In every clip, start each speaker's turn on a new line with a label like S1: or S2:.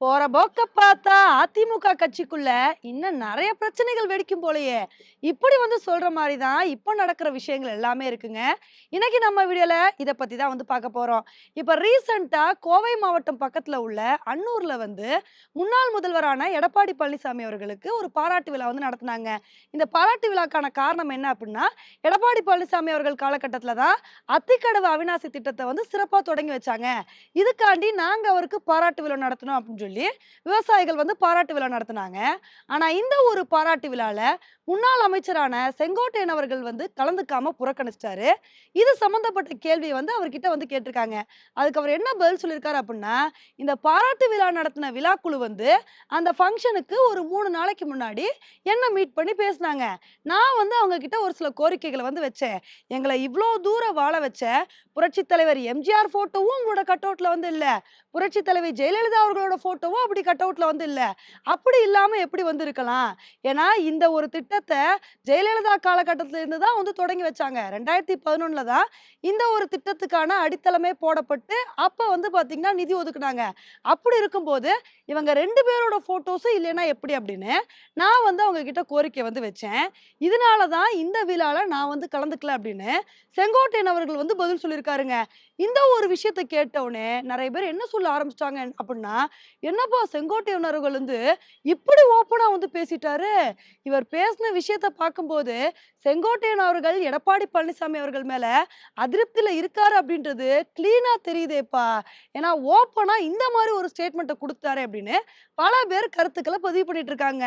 S1: போற போக்க பார்த்தா அதிமுக கட்சிக்குள்ள இன்னும் நிறைய பிரச்சனைகள் வெடிக்கும் போலயே. இப்படி வந்து சொல்ற மாதிரி தான் இப்போ நடக்கிற விஷயங்கள் எல்லாமே இருக்குங்க. இன்னைக்கு நம்ம வீடியோல இதை பத்தி தான் வந்து பார்க்க போறோம். இப்ப ரீசண்டா கோவை மாவட்டம் பக்கத்துல உள்ள அன்னூர்ல வந்து முன்னாள் முதல்வரான எடப்பாடி பழனிசாமி அவர்களுக்கு ஒரு பாராட்டு விழா வந்து நடத்தினாங்க. இந்த பாராட்டு விழாக்கான காரணம் என்ன அப்படின்னா எடப்பாடி பழனிசாமி அவர்கள் காலகட்டத்தில் தான் அத்திக்கடவு அவிநாசி திட்டத்தை வந்து சிறப்பா தொடங்கி வச்சாங்க. இதுக்காண்டி நாங்க அவருக்கு பாராட்டு விழா நடத்தணும் அப்படின்னு சொல்லி விவசாயிகள் வந்து பாராட்டு விழா நடத்தினாங்க. ஆனா இந்த ஒரு பாராட்டு விழால முன்னாள் அமைச்சரான செங்கோட்டையன் அவர்கள் வந்து கலந்துக்காம புறக்கணிச்சிட்டாரு. இது சம்பந்தப்பட்ட கேள்வியை வந்து அவர்கிட்ட வந்து கேட்டிருக்காங்க. அதுக்கு அவர் என்ன பதில் சொல்லியிருக்காரு அப்படின்னா இந்த பாராட்டு விழா நடத்தின விழாக்குழு வந்து அந்த ஃபங்க்ஷனுக்கு ஒரு மூணு நாளைக்கு முன்னாடி என்ன மீட் பண்ணி பேசினாங்க. நான் வந்து அவங்க கிட்ட ஒரு சில கோரிக்கைகளை வந்து வச்சேன். எங்களை இவ்வளோ தூரம் வாழ வச்ச புரட்சி தலைவர் எம்ஜிஆர் போட்டோவும் உங்களோட கட் அவுட்ல வந்து இல்லை. புரட்சி தலைவி ஜெயலலிதா அவர்களோட போட்டோவும் அப்படி கட் அவுட்டில் வந்து இல்லை. அப்படி இல்லாமல் எப்படி வந்து இருக்கலாம்? ஏன்னா இந்த ஒரு திட்டத்தை ஜெயலலிதா காலகட்டத்திலேருந்து தான் வந்து தொடங்கி வச்சாங்க. ரெண்டாயிரத்தி பதினொன்றில் தான் இந்த ஒரு திட்டத்துக்கான அடித்தளமே போடப்பட்டு அப்போ வந்து பார்த்திங்கன்னா நிதி ஒதுக்குனாங்க. அப்படி இருக்கும்போது இவங்க ரெண்டு பேரோட ஃபோட்டோஸும் இல்லைன்னா எப்படி அப்படின்னு நான் வந்து அவங்க கிட்ட கோரிக்கை வந்து வச்சேன். இதனால தான் இந்த விழாவில் நான் வந்து கலந்துக்கல அப்படின்னு செங்கோட்டையன் அவர்கள் வந்து பதில் சொல்லியிருக்காருங்க. இந்த ஒரு விஷயத்தை கேட்டவுடனே நிறைய பேர் என்ன சொல்ல ஆரம்பிச்சிட்டாங்க அப்படின்னா என்னப்பா செங்கோட்டையனர்கள் வந்து இப்படி ஓப்பனாக வந்து பேசிட்டாரு? இவர் பேசின விஷயத்த பார்க்கும்போது செங்கோட்டையன் அவர்கள் எடப்பாடி பழனிசாமி அவர்கள் மேலே அதிருப்தியில் இருக்காரு அப்படின்றது க்ளீனாக தெரியுதேப்பா. ஏன்னா ஓப்பனாக இந்த மாதிரி ஒரு ஸ்டேட்மெண்ட்டை கொடுத்தாரு அப்படின்னு பல பேர் கருத்துக்களை பதிவு பண்ணிட்டு இருக்காங்க.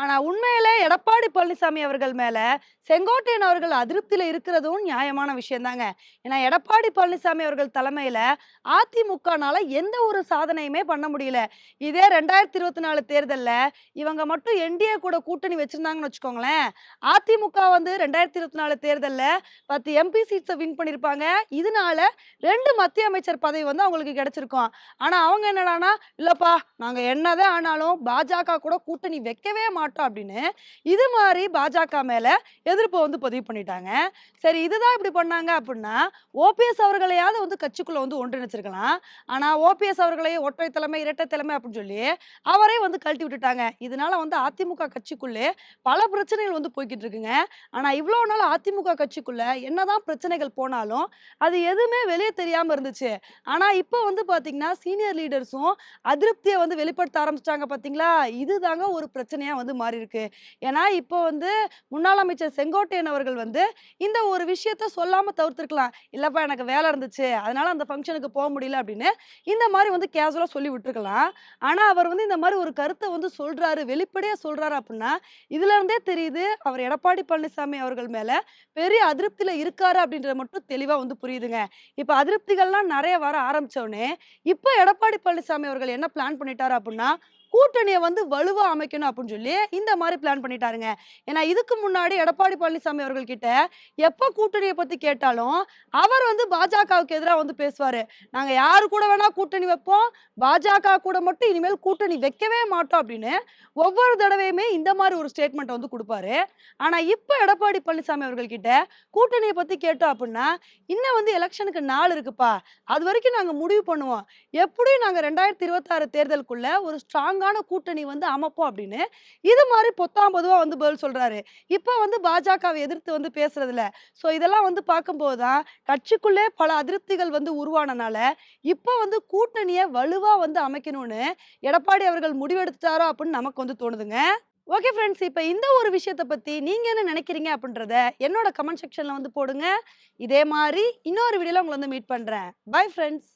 S1: ஆனா உண்மையில எடப்பாடி பழனிசாமி அவர்கள் மேல செங்கோட்டையன் அவர்கள் அதிருப்தியில இருக்கிறதும் நியாயமான விஷயம் தாங்க ஏன்னா எடப்பாடி பழனிசாமி அவர்கள் தலைமையில அதிமுகனால எந்த ஒரு சாதனையுமே பண்ண முடியல. இதே ரெண்டாயிரத்தி இருபத்தி நாலு தேர்தல்ல இவங்க மட்டும் என்டிஏ கூட கூட்டணி வச்சிருந்தாங்கன்னு வச்சுக்கோங்களேன். அதிமுக வந்து ரெண்டாயிரத்தி இருபத்தி நாலு தேர்தல்ல பத்து எம்பி சீட்ஸை வின் பண்ணியிருப்பாங்க இதனால ரெண்டு மத்திய அமைச்சர் பதவி வந்து அவங்களுக்கு கிடைச்சிருக்கும். ஆனா அவங்க என்னடானா இல்லப்பா நாங்க என்னதான் ஆனாலும் பாஜக கூட கூட்டணி வைக்கவே மாட்டோம். அப்படின்னு இது மாதிரி பாஜக மேலே எதிர்ப்பை வந்து பதிவு பண்ணிட்டாங்க. சரி இதுதான் இப்படி பண்ணாங்க அப்படின்னா ஓபிஎஸ் அவர்களையாவது வந்து கட்சிக்குள்ள வந்து ஒன்றிணைச்சிருக்கலாம். ஆனால் ஓபிஎஸ் அவர்களே ஒற்றை தலைமை இரட்டை தலைமை அப்படின்னு சொல்லி அவரே வந்து கழட்டி விட்டுட்டாங்க. இதனால வந்து அதிமுக கட்சிக்குள்ளே பல பிரச்சனைகள் வந்து போய்கிட்டு இருக்குங்க. ஆனால் இவ்வளோ நாள் அதிமுக கட்சிக்குள்ளே என்னதான் பிரச்சனைகள் போனாலும் அது எதுவுமே வெளியே தெரியாமல் இருந்துச்சு. ஆனா இப்போ வந்து பார்த்தீங்கன்னா சீனியர் லீடர்ஸும் அதிருப்தியை வந்து வெளிப்படுத்த ஆரம்பிச்சிட்டாங்க பார்த்தீங்களா இதுதாங்க ஒரு பிரச்சனையாக வந்து மாறி இருக்கு ஏன்னா இப்போ வந்து முன்னாள் அமைச்சர் செங்கோட்டையன் அவர்கள் வந்து இந்த ஒரு விஷயத்த சொல்லாம தவிர்த்துருக்கலாம். இல்லப்பா எனக்கு வேலை இருந்துச்சு. அதனால அந்த ஃபங்க்ஷனுக்கு போக முடியல அப்படின்னு இந்த மாதிரி வந்து கேஷுவலா சொல்லி விட்டுருக்கலாம். ஆனா அவர் வந்து இந்த மாதிரி ஒரு கருத்தை வந்து சொல்றாரு வெளிப்படையா சொல்றாரு அப்படின்னா இதுல இருந்தே தெரியுது அவர் எடப்பாடி பழனிசாமி அவர்கள் மேல பெரிய அதிருப்தியில இருக்காரு அப்படின்றது மட்டும் தெளிவா வந்து புரியுதுங்க. இப்ப அதிருப்திகள்லாம் நிறைய வர ஆரம்பிச்ச உடனே இப்போ எடப்பாடி பழனிசாமி அவர்கள் என்ன பிளான் பண்ணிட்டாரு அப்படின்னா கூட்டணியை வந்து வலுவா அமைக்கணும் அப்படின்னு சொல்லி இந்த மாதிரி பிளான் பண்ணிட்டாருங்க. ஏன்னா இதுக்கு முன்னாடி எடப்பாடி பழனிசாமி அவர்கள் கிட்ட எப்ப கூட்டணியை பத்தி கேட்டாலும் அவர் வந்து பாஜகவுக்கு எதிராக வந்து பேசுவாரு. நாங்க யாரு கூட வேணா கூட்டணி வைப்போம். பாஜக கூட மட்டும் இனிமேல் கூட்டணி வைக்கவே மாட்டோம் அப்படின்னு ஒவ்வொரு தடவையுமே இந்த மாதிரி ஒரு ஸ்டேட்மெண்ட் வந்து கொடுப்பாரு. ஆனா இப்ப எடப்பாடி பழனிசாமி அவர்கள் கிட்ட கூட்டணியை பத்தி கேட்டோம் அப்படின்னா இன்னும் வந்து எலெக்ஷனுக்கு நாள் இருக்குப்பா. அது வரைக்கும் நாங்க முடிவு பண்ணுவோம். எப்படியும் நாங்க ரெண்டாயிரத்தி இருபத்தாறு தேர்தலுக்குள்ள ஒரு ஸ்ட்ராங் ஸ்ட்ராங்கான கூட்டணி வந்து அமைப்போம் அப்படின்னு இது மாதிரி பொத்தாம் பொதுவாக வந்து பதில் சொல்கிறாரு இப்போ வந்து பாஜகவை எதிர்த்து வந்து பேசுறதில்ல ஸோ இதெல்லாம் வந்து பார்க்கும்போது தான் கட்சிக்குள்ளே பல அதிருப்திகள் வந்து உருவானனால இப்போ வந்து கூட்டணியை வலுவாக வந்து அமைக்கணும்னு எடப்பாடி அவர்கள் முடிவெடுத்துட்டாரோ அப்படின்னு நமக்கு வந்து தோணுதுங்க. ஓகே ஃப்ரெண்ட்ஸ் இப்போ இந்த ஒரு விஷயத்தை பற்றி நீங்கள் என்ன நினைக்கிறீங்க அப்படின்றத என்னோட கமெண்ட் செக்ஷனில் வந்து போடுங்க. இதே மாதிரி இன்னொரு வீடியோவில் உங்களை வந்து மீட் பண்ணுறேன் பை ஃப்ரெண்ட்ஸ்